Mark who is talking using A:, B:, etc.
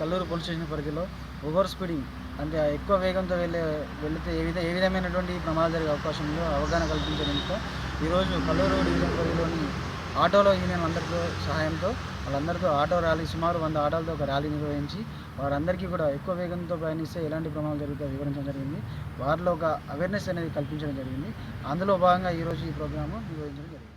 A: Kalluru police station పరిధిలో over speeding అంటే ఎక్కువ వేగంతో వెళ్ళే వెళితే ఏ విధ ఏ విధమైనటువంటి ప్రమాదాలు జరిగే అవకాశం ఉందో అవగాహన కల్పించడంతో ఈరోజు కల్లూరు డివిజన్ పరిధిలోని ఆటోలో యూనియన్ అందరితో సహాయంతో వాళ్ళందరితో ఆటో ర్యాలీ సుమారు వంద ఆటోలతో ఒక ర్యాలీ నిర్వహించి వారందరికీ కూడా ఎక్కువ వేగంతో ప్రయాణిస్తే ఎలాంటి ప్రమాదాలు జరుగుతాయో వివరించడం జరిగింది. వారిలో ఒక అవేర్నెస్ అనేది కల్పించడం జరిగింది. అందులో భాగంగా ఈరోజు ఈ ప్రోగ్రాము నిర్వహించడం జరిగింది.